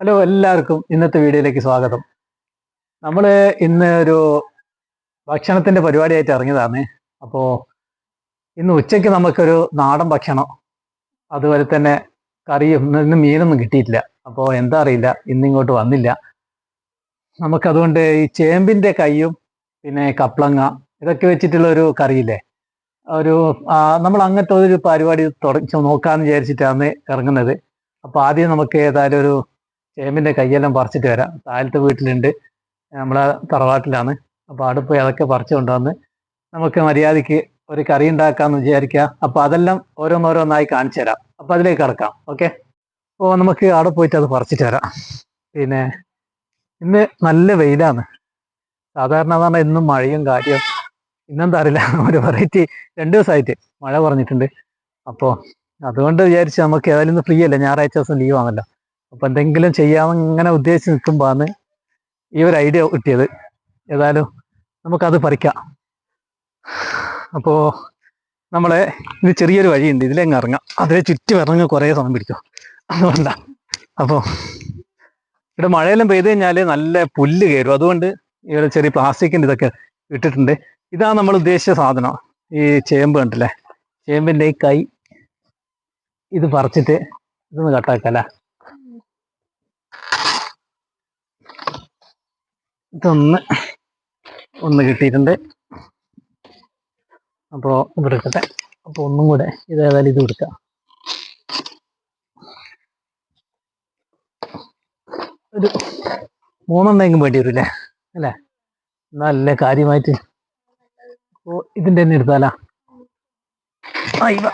Hello എല്ലാവർക്കും ഇന്നത്തെ വീഡിയോയിലേക്ക് സ്വാഗതം. നമ്മൾ ഇന്ന് ഒരു ഭക്ഷണത്തിന്റെ പരിപാടിയായിട്ട് ഇറങ്ങിയതാണ്. അപ്പോൾ ഇന്ന് ഉച്ചയ്ക്ക് നമുക്കൊരു നാടൻ ഭക്ഷണം അതുപോലെ തന്നെ കറിയും ഇന്ന് മീനൊന്നും കിട്ടിയിട്ടില്ല. അപ്പോൾ എന്താ അറിയില്ല ഇന്നിങ്ങോട്ട് വന്നില്ല. നമുക്കതുകൊണ്ട് ഈ ചേമ്പിന്റെ കൈയും പിന്നെ കപ്ലങ്ങ ഇതൊക്കെ വെച്ചിട്ടുള്ള ഒരു കറിയില്ലേ? ഒരു നമ്മൾ അങ്ങനത്തെ ഒരു പരിപാടി തുടങ്ങി നോക്കാമെന്ന് വിചാരിച്ചിട്ടാണ് ഇറങ്ങുന്നത്. അപ്പൊ ആദ്യം നമുക്ക് ഏതായാലും ഒരു ചേമ്പിന്റെ കൈയെല്ലാം പറിച്ചിട്ട് വരാം. താഴത്തെ വീട്ടിലുണ്ട്. നമ്മളെ തറവാട്ടിലാണ്. അപ്പൊ അവിടെ പോയി അതൊക്കെ പറിച്ചു കൊണ്ടുവന്ന് നമുക്ക് മര്യാദയ്ക്ക് ഒരു കറി ഉണ്ടാക്കാന്ന് വിചാരിക്കുക. അപ്പൊ അതെല്ലാം ഓരോന്നോരോന്നായി കാണിച്ചു തരാം. അപ്പൊ അതിലേക്ക് കടക്കാം. ഓക്കെ? അപ്പോൾ നമുക്ക് അവിടെ പോയിട്ട് അത് പറിച്ചിട്ട് വരാം. പിന്നെ ഇന്ന് നല്ല വെയിലാണ്. സാധാരണ പറഞ്ഞാൽ ഇന്നും മഴയും കാര്യം ഇന്നെന്താ അറിയില്ല. ഒരു വെറൈറ്റി രണ്ട് ദിവസമായിട്ട് മഴ പറഞ്ഞിട്ടുണ്ട് അപ്പോൾ അതുകൊണ്ട് വിചാരിച്ച് നമുക്ക് ഏതായാലും ഇന്ന് ഫ്രീ അല്ലേ? ഞായറാഴ്ച ദിവസം ലീവ് ആണല്ലോ. അപ്പൊ എന്തെങ്കിലും ചെയ്യാമെന്ന് ഇങ്ങനെ ഉദ്ദേശിച്ച് നിൽക്കുമ്പോഴാണ് ഈ ഒരു ഐഡിയ കിട്ടിയത്. ഏതായാലും നമുക്കത് പറിക്കാം. അപ്പോൾ നമ്മളെ ഇത് ചെറിയൊരു വഴിയുണ്ട്. ഇതിലേങ്ങ് ഇറങ്ങാം. അതിലെ ചുറ്റി ഇറങ്ങി കുറേ സമയം പിടിക്കും. അതുകൊണ്ടാ. അപ്പോൾ ഇവിടെ മഴയെല്ലാം പെയ്ത് കഴിഞ്ഞാൽ നല്ല പുല്ല് കയറും. അതുകൊണ്ട് ഇവിടെ ചെറിയ പ്ലാസ്റ്റിക്കിന്റെ ഇതൊക്കെ ഇട്ടിട്ടുണ്ട്. ഇതാണ് നമ്മൾ ഉദ്ദേശിച്ച സാധനം. ഈ ചേമ്പ് കണ്ടില്ലേ? ചേമ്പിന്റെ ഈ കൈ. ഇത് പറിച്ചിട്ട് ഇതൊന്ന് കട്ടാക്കല്ലേ? ഇതൊന്ന് ഒന്ന് കിട്ടിയിട്ടുണ്ട്. അപ്പോൾ ഇവിടെ എടുക്കട്ടെ. അപ്പോൾ ഒന്നും കൂടെ ഇത് ഏതായാലും ഇത് കൊടുക്കാം ഒരു മൂന്നെണ്ണെങ്കിലും വേണ്ടി വരില്ലേ? അല്ലേ? നല്ല കാര്യമായിട്ട്. അപ്പോൾ ഇതിന്റെ തന്നെ എടുത്താലാ? ഇവ.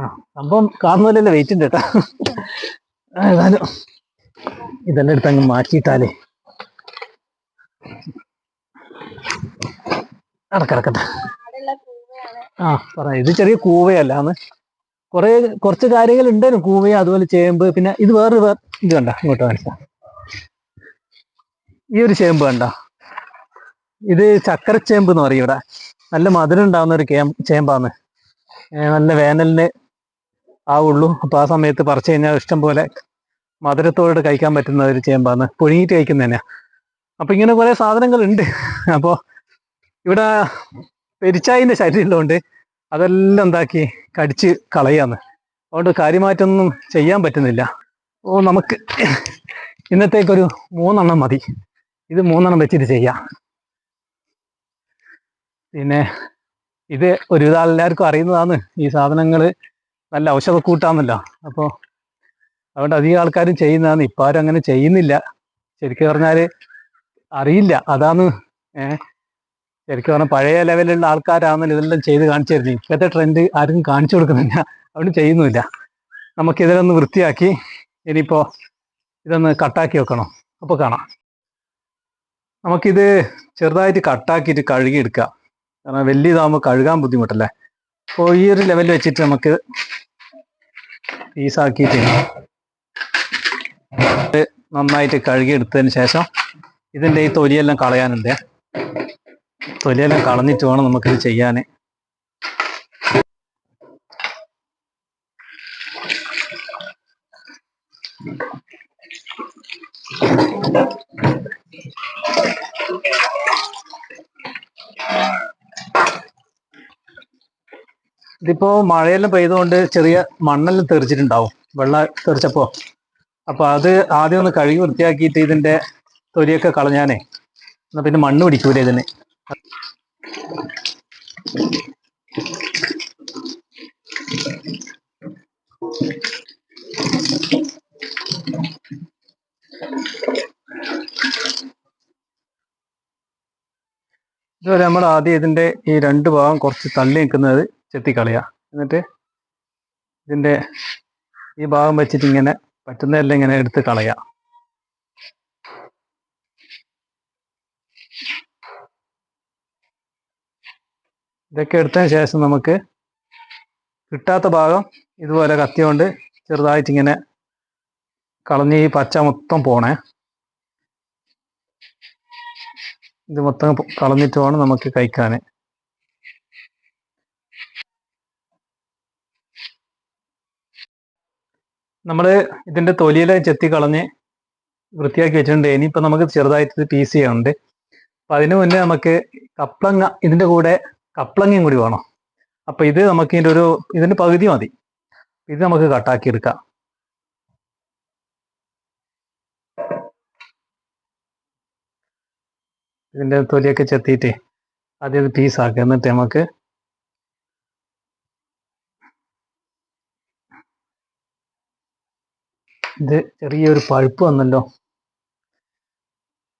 ആ സംഭവം കാണുന്നില്ലല്ലോ വെയിറ്റ് ഉണ്ട് കേട്ടോ? ഏതായാലും ഇതെല്ലാം എടുത്തങ്ങ് മാറ്റിയിട്ടാലേ. നടക്കിടക്കട്ടെ. ആ പറ. ഇത് ചെറിയ കൂവയല്ലാന്ന് കുറെ കുറച്ച് കാര്യങ്ങൾ ഉണ്ടായിരുന്നു കൂവയ അതുപോലെ ചേമ്പ്. പിന്നെ ഇത് വേറൊരു വേറെ ഇത് കണ്ട. ഇങ്ങോട്ട് മനസ്സിലാ ഈ ഒരു ചേമ്പ് കണ്ട. ഇത് ചക്കരച്ചേമ്പ് എന്ന് പറയും ഇവിടെ. നല്ല മധുരം ഉണ്ടാവുന്ന ഒരു കേം ചേമ്പാന്ന്. നല്ല വേനലിന് ആവുള്ളൂ. അപ്പൊ ആ സമയത്ത് പറിച്ചു കഴിഞ്ഞാൽ ഇഷ്ടം പോലെ മധുരത്തോടെ കഴിക്കാൻ പറ്റുന്ന ഒരു ചേമ്പാന്ന്. പുഴുങ്ങിയിട്ട് കഴിക്കുന്നതന്നെയാ അപ്പൊ ഇങ്ങനെ കുറെ സാധനങ്ങൾ ഉണ്ട് ഇവിടെ ശരീരം ശരീരമുള്ളതുകൊണ്ട് അതെല്ലാം എന്താക്കി കടിച്ച് കളയാന്ന് അതുകൊണ്ട് കാര്യമായിട്ടൊന്നും ചെയ്യാൻ പറ്റുന്നില്ല. ഓ നമുക്ക് ഇന്നത്തേക്കൊരു മൂന്നെണ്ണം മതി. ഇത് മൂന്നെണ്ണം വെച്ചിട്ട് ചെയ്യാം. പിന്നെ ഇത് ഒരുവിധം എല്ലാവർക്കും അറിയുന്നതാണ്. ഈ സാധനങ്ങൾ നല്ല ഔഷധക്കൂട്ടാന്നല്ലോ അപ്പോൾ അതുകൊണ്ട് അധികം ആൾക്കാരും ചെയ്യുന്നതാണ്. ഇപ്പം ആരും അങ്ങനെ ചെയ്യുന്നില്ല. ശരിക്കും പറഞ്ഞാൽ അറിയില്ല. അതാണ് ഏഹ് ശരിക്കും പറഞ്ഞാൽ പഴയ ലെവലിലുള്ള ആൾക്കാരാണെന്ന് ഇതെല്ലാം ചെയ്ത് കാണിച്ചു തരുന്നത് ഇപ്പോഴത്തെ ട്രെൻഡ് ആരും കാണിച്ചു കൊടുക്കുന്നില്ല. അവിടെ ചെയ്യുന്നില്ല നമുക്ക് ഇതിലൊന്ന് വൃത്തിയാക്കി ഇനിയിപ്പോൾ ഇതൊന്ന് കട്ടാക്കി വെക്കണം. അപ്പോൾ കാണാം. നമുക്കിത് ചെറുതായിട്ട് കട്ടാക്കിയിട്ട് കഴുകി എടുക്കാം. കാരണം വലിയ ഇതാകുമ്പോൾ കഴുകാൻ ബുദ്ധിമുട്ടല്ലേ? അപ്പോൾ ഈ ഒരു ലെവൽ വെച്ചിട്ട് നമുക്ക് പീസാക്കിയിട്ട് നന്നായിട്ട് കഴുകിയെടുത്തതിന് ശേഷം ഇതിന്റെ ഈ തൊലിയെല്ലാം കളയാനുണ്ട്. തൊലിയെല്ലാം കളഞ്ഞിട്ട് വേണം നമുക്കിത് ചെയ്യാൻ ഇതിപ്പോ മഴയെല്ലാം പെയ്തുകൊണ്ട് ചെറിയ മണ്ണെല്ലാം തെറിച്ചിട്ടുണ്ടാവും. വെള്ളം തെറിച്ചപ്പോ. അപ്പൊ അത് ആദ്യം ഒന്ന് കഴുകി വൃത്തിയാക്കിയിട്ട് ഇതിന്റെ തൊലിയൊക്കെ കളഞ്ഞാനേ. എന്നാ പിന്നെ മണ്ണ് പിടിക്കൂലേ ഇതിന്. ഇതുവരെ നമ്മൾ ആദ്യം ഇതിന്റെ ഈ രണ്ട് ഭാഗം കുറച്ച് തള്ളി നിൽക്കുന്നത് ചെത്തിക്കളയുക എന്നിട്ട് ഇതിന്റെ ഈ ഭാഗം വെച്ചിട്ട് ഇങ്ങനെ പറ്റുന്നതെല്ലാം ഇങ്ങനെ എടുത്ത് കളയുക ഇതൊക്കെ എടുത്തതിന് ശേഷം നമുക്ക് കിട്ടാത്ത ഭാഗം ഇതുപോലെ കത്തി കൊണ്ട് ചെറുതായിട്ട് ഇങ്ങനെ കളഞ്ഞ് ഈ പച്ച മൊത്തം പോണേ. ഇത് മൊത്തം കളഞ്ഞിട്ട് വേണം നമുക്ക് കഴിക്കാൻ നമ്മൾ ഇതിന്റെ തൊലിയിലെ ചെത്തി കളഞ്ഞ് വൃത്തിയാക്കി വെച്ചിട്ടുണ്ട്. ഇനിയിപ്പോൾ നമുക്ക് ചെറുതായിട്ട് പീസ് ചെയ്യാനുണ്ട്. അപ്പം അതിന് മുന്നേ നമുക്ക് കപ്ലങ്ങ ഇതിന്റെ കൂടെ കപ്ലങ്ങയും കൂടി വേണം. അപ്പം ഇത് നമുക്ക് ഇതിന്റെ ഒരു ഇതിന്റെ പകുതി മതി. ഇത് നമുക്ക് കട്ടാക്കി എടുക്കാം. ഇതിന്റെ തൊലിയൊക്കെ ചെത്തിയിട്ട് ആദ്യം പീസാക്കുക എന്നിട്ട് നമുക്ക് ഇത് ചെറിയൊരു പഴുപ്പ് വന്നല്ലോ.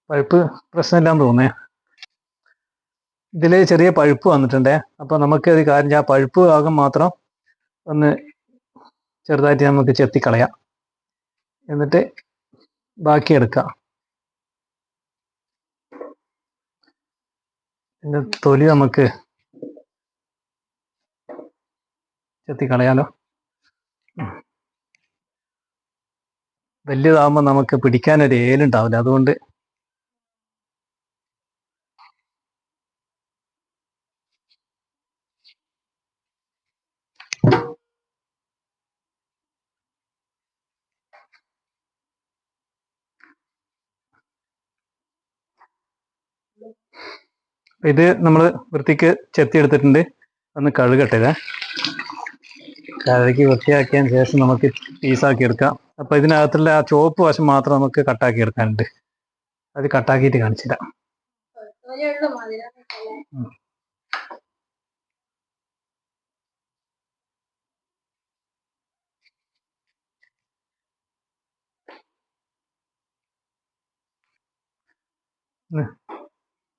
പഴുപ്പ് പ്രശ്നമില്ലാന്ന് തോന്നേ ഇതിൽ ചെറിയ പഴുപ്പ് വന്നിട്ടുണ്ടേ. അപ്പോൾ നമുക്ക് ഒരു കാര്യം ആ പഴുപ്പ് ഭാഗം മാത്രം ഒന്ന് ചെറുതായിട്ട് നമുക്ക് ചെത്തിക്കളയാം. എന്നിട്ട് ബാക്കി എടുക്കാം. ഇതിന്റെ തൊലി നമുക്ക് ചെത്തിക്കളയാലോ. വലിയതാകുമ്പോൾ നമുക്ക് പിടിക്കാനൊരു ഏലുണ്ടാവില്ല. അതുകൊണ്ട് അപ്പൊ ഇത് നമ്മൾ വൃത്തിക്ക് ചെത്തിയെടുത്തിട്ടുണ്ട്. ഒന്ന് കഴുകട്ടെ ഇതേ കഴുകി വൃത്തിയാക്കിയതിന് ശേഷം നമുക്ക് പീസാക്കി എടുക്കാം. അപ്പൊ ഇതിനകത്തുള്ള ആ ചുവപ്പ് വശം മാത്രം നമുക്ക് കട്ടാക്കി എടുക്കാനുണ്ട്. അത് കട്ടാക്കിയിട്ട് കാണിച്ചില്ല ഉം?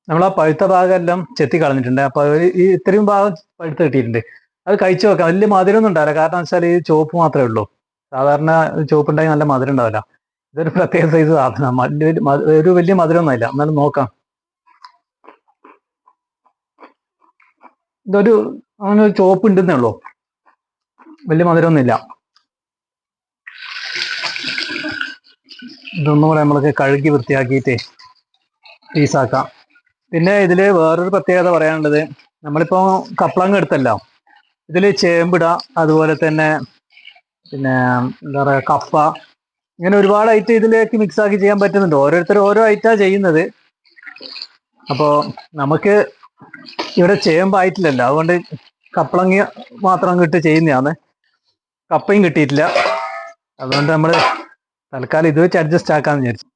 നമ്മൾ ആ പഴുത്ത ഭാഗം എല്ലാം ചെത്തി കളഞ്ഞിട്ടുണ്ട്. അപ്പൊ ഈ ഇത്രയും ഭാഗം പഴുത്ത് കിട്ടിയിട്ടുണ്ട്. അത് കഴിച്ചു വെക്കാം വലിയ മധുരം ഒന്നും ഉണ്ടാവില്ല. കാരണം വെച്ചാൽ ഈ ചോപ്പ് മാത്രമേ ഉള്ളൂ. സാധാരണ ചുവപ്പ് ഉണ്ടായി നല്ല മധുരം ഉണ്ടാവില്ല. ഇതൊരു പ്രത്യേക സൈസ് സാധനം. ഒരു വലിയ മധുരം ഒന്നും ഇല്ല. എന്നാലും നോക്കാം. ഇതൊരു അങ്ങനെ ഒരു ചുവപ്പ് ഉണ്ടെന്നേ ഉള്ളൂ. വലിയ മധുരം ഒന്നും ഇല്ല. ഇതൊന്നും കൂടെ നമ്മൾക്ക് കഴുകി വൃത്തിയാക്കിയിട്ട് പീസാക്കാം. പിന്നെ ഇതിൽ വേറൊരു പ്രത്യേകത പറയാനുള്ളത്. നമ്മളിപ്പോ കപ്ലങ് എടുത്തല്ലോ. ഇതിൽ ചേമ്പിട അതുപോലെ തന്നെ പിന്നെ എന്താ പറയാ കപ്പ ഇങ്ങനെ ഒരുപാട് ഐറ്റം ഇതിലേക്ക് മിക്സ് ആക്കി ചെയ്യാൻ പറ്റുന്നുണ്ട്. ഓരോരുത്തർ ഓരോ ഐറ്റാ ചെയ്യുന്നത്. അപ്പോ നമുക്ക് ഇവിടെ ചേമ്പ് ചേമ്പായിട്ടില്ലല്ലോ അതുകൊണ്ട് കപ്പളങ്ങ മാത്രം കിട്ടി ചെയ്യുന്നതാണ്. കപ്പയും കിട്ടിയിട്ടില്ല. അതുകൊണ്ട് നമ്മൾ തൽക്കാലം ഇത് വെച്ച് അഡ്ജസ്റ്റ് ആക്കാന്ന് വിചാരിച്ചു.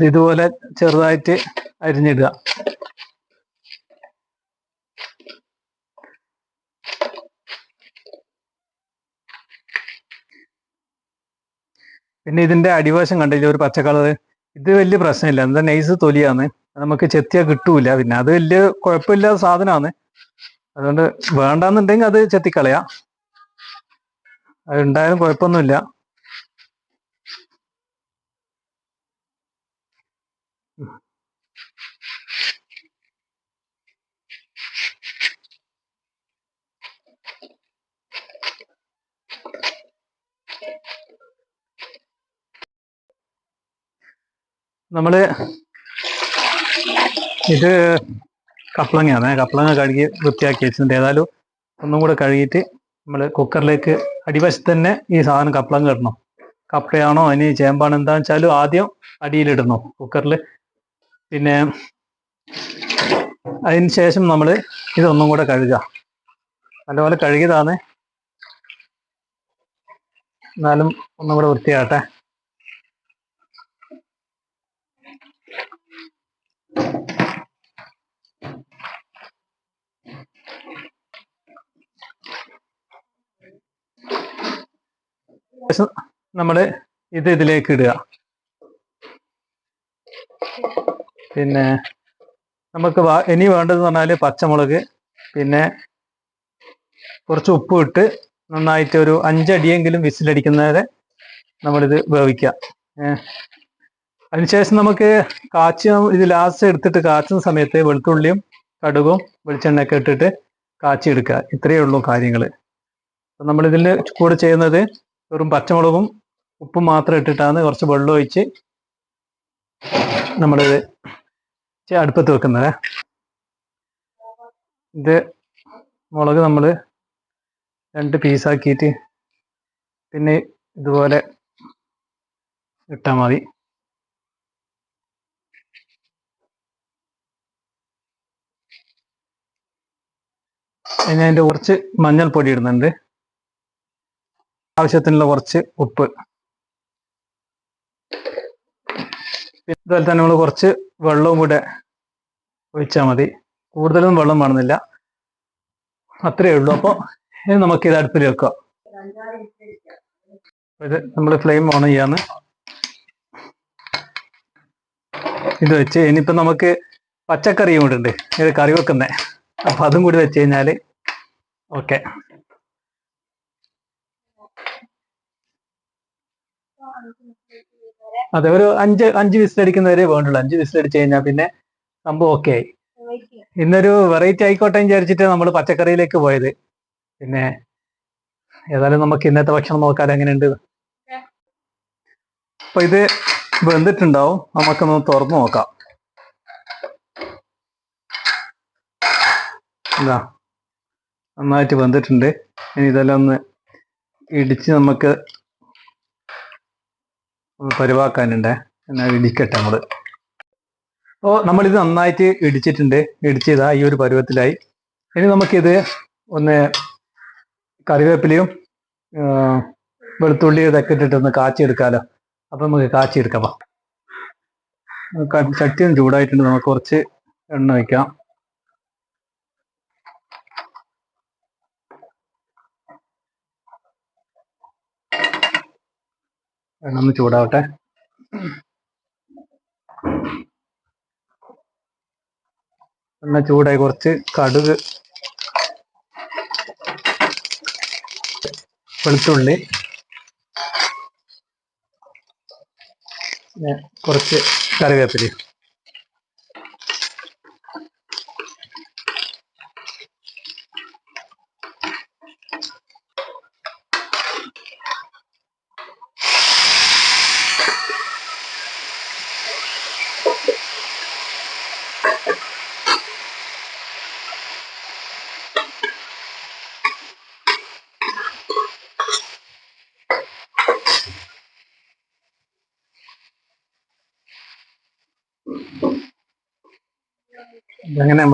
ഇത് ഇതുപോലെ ചെറുതായിട്ട് അരിഞ്ഞിടുക. പിന്നെ ഇതിന്റെ അടിവശം കണ്ടില്ലേ ഒരു പച്ച ഇത് വലിയ പ്രശ്നമില്ല. എന്താ നൈസ് തൊലിയാണ്. നമുക്ക് ചെത്തിയാൽ കിട്ടൂല പിന്നെ. അത് വലിയ കുഴപ്പമില്ലാത്ത സാധനമാണ്. അതുകൊണ്ട് വേണ്ടാന്നുണ്ടെങ്കിൽ അത് ചെത്തിക്കളയാം. അത് ഉണ്ടായാലും കുഴപ്പമൊന്നുമില്ല. നമ്മൾ ഇത് കപ്ലങ്ങയാണ്. കപ്ലങ്ങ കഴുകി വൃത്തിയാക്കി വെച്ചിട്ടുണ്ട്. ഏതായാലും ഒന്നും കൂടെ കഴുകിയിട്ട് നമ്മൾ കുക്കറിലേക്ക് അടിവശത്ത് തന്നെ ഈ സാധനം കപ്ലങ്ങ ഇടണം. കപ്പയാണോ ഇനി ചേമ്പാണോ? എന്താണെന്ന് വെച്ചാലും ആദ്യം അടിയിലിടണം കുക്കറിൽ പിന്നെ അതിന് ശേഷം നമ്മൾ ഇതൊന്നും കൂടെ കഴുകുക നല്ലപോലെ കഴുകിയതാണ് എന്നാലും ഒന്നും കൂടെ വൃത്തിയാകട്ടെ. ശേഷം നമ്മൾ ഇത് ഇതിലേക്ക് ഇടുക. പിന്നെ നമുക്ക് ഇനി വേണ്ടതെന്ന് പറഞ്ഞാൽ പച്ചമുളക് പിന്നെ കുറച്ച് ഉപ്പ് ഇട്ട് നന്നായിട്ട് ഒരു അഞ്ചടിയെങ്കിലും വിസിലടിക്കുന്നവരെ നമ്മളിത് വേവിക്കുക. അതിനുശേഷം നമുക്ക് കാച്ചി ഇത് ലാസ്റ്റ് എടുത്തിട്ട് കാച്ചുന്ന സമയത്ത് വെളുത്തുള്ളിയും കടുകും വെളിച്ചെണ്ണയൊക്കെ ഇട്ടിട്ട് കാച്ചി എടുക്കുക. ഇത്രയേ ഉള്ളൂ കാര്യങ്ങൾ നമ്മൾ ഇതിൽ കൂടെ ചെയ്യുന്നത് വെറും പച്ചമുളകും ഉപ്പും മാത്രം ഇട്ടിട്ടാണ് കുറച്ച് വെള്ളം ഒഴിച്ച് നമ്മളിത് ചെ- അടുപ്പത്ത് വെക്കുന്നത്. ഇത് മുളക് നമ്മൾ രണ്ട് പീസാക്കിയിട്ട് പിന്നെ ഇതുപോലെ ഇട്ടാൽ മതി. പിന്നെ അതിന്റെ കുറച്ച് മഞ്ഞൾപ്പൊടി ഇടുന്നുണ്ട്. ആവശ്യത്തിനുള്ള കുറച്ച് ഉപ്പ്. അതുപോലെ തന്നെ നമ്മൾ കുറച്ച് വെള്ളവും കൂടെ ഒഴിച്ചാൽ മതി. കൂടുതലും വെള്ളം വേണമെന്നില്ല. അത്രയേ ഉള്ളൂ. അപ്പോൾ ഇനി നമുക്ക് ഇത് അടുപ്പിൽ വെക്കാം. ഇത് നമ്മൾ ഫ്ലെയിം ഓൺ ചെയ്യാന്ന്. ഇത് വെച്ച് ഇനിയിപ്പോൾ നമുക്ക് പച്ചക്കറിയും കൂടെ ഉണ്ട്. ഇത് കറി വെക്കുന്നത് അപ്പം അതും കൂടി വെച്ച് കഴിഞ്ഞാൽ ഓക്കെ. അതെ ഒരു അഞ്ച് അഞ്ച് വിസിൽ അടിക്കുന്നവരെ വേണ്ടുള്ളൂ. അഞ്ച് വിസിൽ അടിച്ചു കഴിഞ്ഞാൽ പിന്നെ സംഭവം ഓക്കെ ആയി. ഇന്നൊരു വെറൈറ്റി ആയിക്കോട്ടെ വിചാരിച്ചിട്ട് നമ്മൾ പച്ചക്കറിയിലേക്ക് പോയത്. പിന്നെ ഏതായാലും നമുക്ക് ഇന്നത്തെ ഭക്ഷണം നോക്കാൻ എങ്ങനെയുണ്ട്? അപ്പൊ ഇത് വെന്തിട്ടുണ്ടാവും. നമുക്കൊന്ന് തുറന്നു നോക്കാം. എന്താ നന്നായിട്ട് വെന്തിട്ടുണ്ട്. ഇനി ഇതെല്ലാം ഒന്ന് ഇടിച്ച് നമുക്ക് പരിവാക്കാനുണ്ട്. എന്നാ ഇടിക്കട്ടെ നമ്മൾ അപ്പോൾ നമ്മളിത് നന്നായിട്ട് ഇടിച്ചിട്ടുണ്ട്. ഇടിച്ചതാ ഈ ഒരു പരുവത്തിലായി. ഇനി നമുക്കിത് ഒന്ന് കറിവേപ്പിലയും വെളുത്തുള്ളിയും ഇതൊക്കെ ഇട്ടിട്ട് ഒന്ന് അപ്പം നമുക്ക് കാച്ചിയെടുക്കാം. ചട്ടിയും ചൂടായിട്ടുണ്ട്. നമുക്ക് കുറച്ച് എണ്ണ വയ്ക്കാം എണ്ണ ഒന്ന് ചൂടാവട്ടെ. എണ്ണ ചൂടായി കുറച്ച് കടുക് വെളുത്തുള്ളി കുറച്ച് കറിവേപ്പില ഇതങ്ങനെ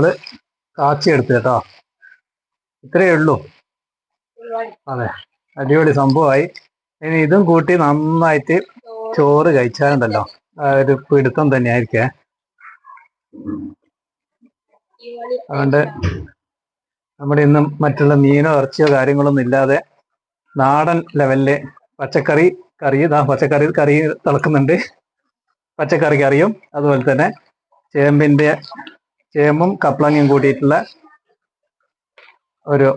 കാച്ചി എടുത്തു കേട്ടോ? ഇത്രയേ ഉള്ളൂ. അതെ അടിപൊളി സംഭവമായി. ഇനി ഇതും കൂട്ടി നന്നായിട്ട് ചോറ് കഴിച്ചാലുണ്ടല്ലോ. ഒരു പിടുത്തം തന്നെ ആയിരിക്കേ അതുകൊണ്ട് നമ്മുടെ ഇന്നും മറ്റുള്ള മീനോ ഇറച്ചിയോ കാര്യങ്ങളൊന്നും ഇല്ലാതെ നാടൻ ലെവലിലെ പച്ചക്കറി കറി ഇതാ പച്ചക്കറി കറി തിളക്കുന്നുണ്ട്. പച്ചക്കറി കറിയും അതുപോലെ തന്നെ ചേമ്പിന്റെ ചേമ്പും കപ്ലങ്ങയും കൂട്ടിയിട്ടുള്ള ഒരു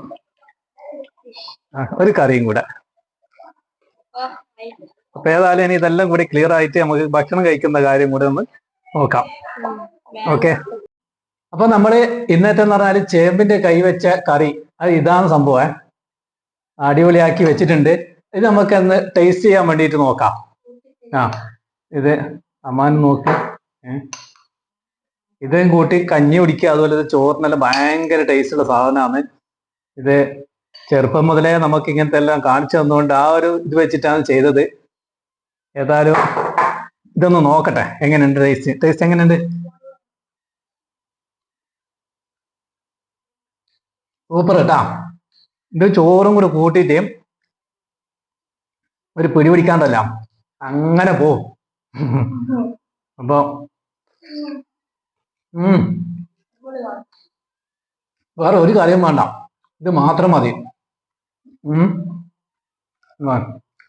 ഒരു കറിയും കൂടെ. അപ്പൊ ഏതായാലും ഇനി ഇതെല്ലാം കൂടി ക്ലിയർ ആയിട്ട് നമുക്ക് ഭക്ഷണം കഴിക്കുന്ന കാര്യം കൂടെ ഒന്ന് നോക്കാം. ഓക്കെ. അപ്പൊ നമ്മൾ ഇന്നത്തെ എന്ന് പറഞ്ഞാൽ ചേമ്പിന്റെ കൈവച്ച കറി. അത് ഇതാണ് സംഭവം അടിപൊളിയാക്കി വെച്ചിട്ടുണ്ട്. ഇത് നമുക്ക് ഒന്ന് ടേസ്റ്റ് ചെയ്യാൻ വേണ്ടിയിട്ട് നോക്കാം. ആ ഇത് അമ്മാൻ നോക്ക് ഇതും കൂട്ടി കഞ്ഞി കുടിക്കുക അതുപോലെ ഇത് ചോറിനല്ല ഭയങ്കര ടേസ്റ്റ് ഉള്ള സാധനമാണ്. ഇത് ചെറുപ്പം മുതലേ നമുക്ക് ഇങ്ങനത്തെ എല്ലാം കാണിച്ചു തന്നുകൊണ്ട് ആ ഒരു ഇത് വെച്ചിട്ടാണ് ചെയ്തത്. ഏതായാലും ഇതൊന്ന് നോക്കട്ടെ എങ്ങനെയുണ്ട് ടേസ്റ്റ് ടേസ്റ്റ് എങ്ങനെയുണ്ട്? സൂപ്പർ കേട്ടാ ഇത് ചോറും കൂടെ കൂട്ടിയിട്ട് ഒരു പിടി പിടിക്കാണ്ടല്ല. അങ്ങനെ പോ. അപ്പൊ ഉം. വേറെ ഒരു കാര്യം വേണ്ട. ഇത് മാത്രം മതി. ഉം.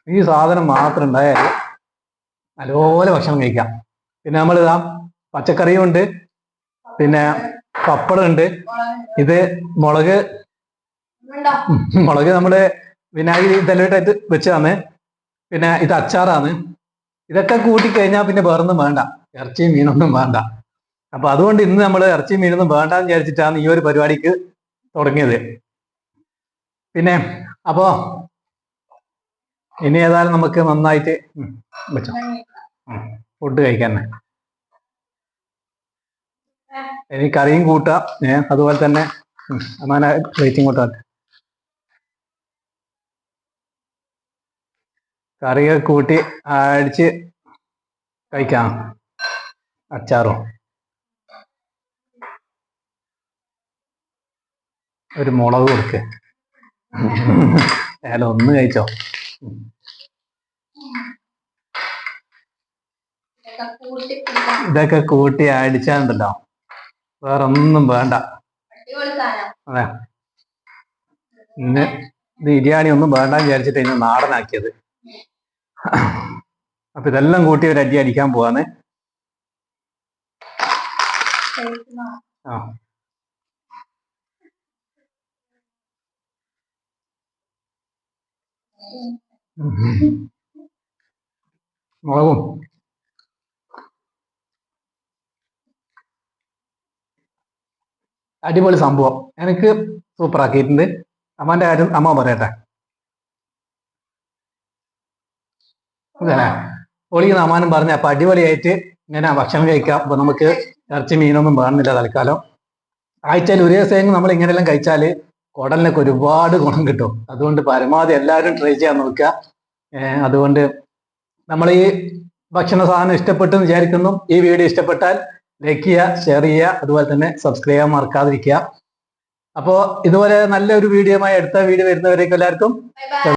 ഈ സാധനം മാത്രം ഉണ്ടായാൽ നല്ലപോലെ ഭക്ഷണം കഴിക്കാം. പിന്നെ നമ്മളിതാ പച്ചക്കറിയും ഉണ്ട് പിന്നെ പപ്പടം ഉണ്ട് ഇത് മുളക് മുളക് നമ്മൾ വിനാഗിരി ഇതെല്ലാം ഇട്ടിട്ട് വെച്ചതാണ്. പിന്നെ ഇത് അച്ചാറാണ്. ഇതൊക്കെ കൂട്ടി കഴിഞ്ഞാൽ പിന്നെ വേറൊന്നും വേണ്ട. ഇറച്ചിയും മീനൊന്നും വേണ്ട. അപ്പൊ അതുകൊണ്ട് ഇന്ന് നമ്മൾ ഇറച്ചിയും മീനൊന്നും വേണ്ട എന്ന് വിചാരിച്ചിട്ടാണ് ഈ ഒരു പരിപാടിക്ക് തുടങ്ങിയത്. പിന്നെ അപ്പോ ഇനി ഏതായാലും നമുക്ക് നന്നായിട്ട് വെച്ചോ. ഫുഡ് കഴിക്കാൻ. ഇനി കറിയും കൂട്ടാം. ഏ അതുപോലെ തന്നെ അമ്മാന റേറ്റിംഗ് കൂട്ടാം. കറിയൊക്കെ കൂട്ടി അടിച്ച് കഴിക്കാം. അച്ചാറോ? ഒരു മുളക് കൊടുക്ക്. ഏല ഒന്ന് കഴിച്ചോ? ഇതൊക്കെ കൂട്ടി അടിച്ചാലുണ്ടല്ലോ വേറെ ഒന്നും വേണ്ട അതെ. ഇന്ന് ബിരിയാണി ഒന്നും വേണ്ട വിചാരിച്ചിട്ട് ഇന്ന് നാടനാക്കിയത്. അപ്പൊ ഇതെല്ലാം കൂട്ടി ഒരു അടി അടിക്കാൻ പോവാന്ന്? ആ. മുളകും. അടിപൊളി സംഭവം. എനിക്ക് സൂപ്പർ ആക്കിയിട്ടുണ്ട്. അമ്മാന്റെ കാര്യം അമ്മ പറയട്ടെ. ഇതല്ലേ? പൊളിക്കുന്ന അമ്മാനും പറഞ്ഞ അപ്പൊ അടിപൊളിയായിട്ട് ഇങ്ങനെ ഭക്ഷണം കഴിക്കാം. അപ്പൊ നമുക്ക് ഇറച്ചി മീനൊന്നും വേണമെന്നില്ല തൽക്കാലം. ആഴ്ചയിൽ ഒരു ദിവസം നമ്മൾ ഇങ്ങനെയെല്ലാം കഴിച്ചാൽ കുടലിനൊക്കെ ഒരുപാട് ഗുണം കിട്ടും. അതുകൊണ്ട് പരമാവധി എല്ലാവരും ട്രൈ ചെയ്യാൻ നോക്കുക. അതുകൊണ്ട് നമ്മൾ ഈ ഭക്ഷണ സാധനം ഇഷ്ടപ്പെട്ടു വിചാരിക്കുന്നു. ഈ വീഡിയോ ഇഷ്ടപ്പെട്ടാൽ ലൈക്ക് ചെയ്യുക ഷെയർ ചെയ്യുക അതുപോലെ തന്നെ സബ്സ്ക്രൈബ് ചെയ്യാൻ മറക്കാതിരിക്കുക. അപ്പോൾ ഇതുപോലെ നല്ലൊരു വീഡിയോ അടുത്ത വീഡിയോ വരുന്നവരേക്കും എല്ലാവർക്കും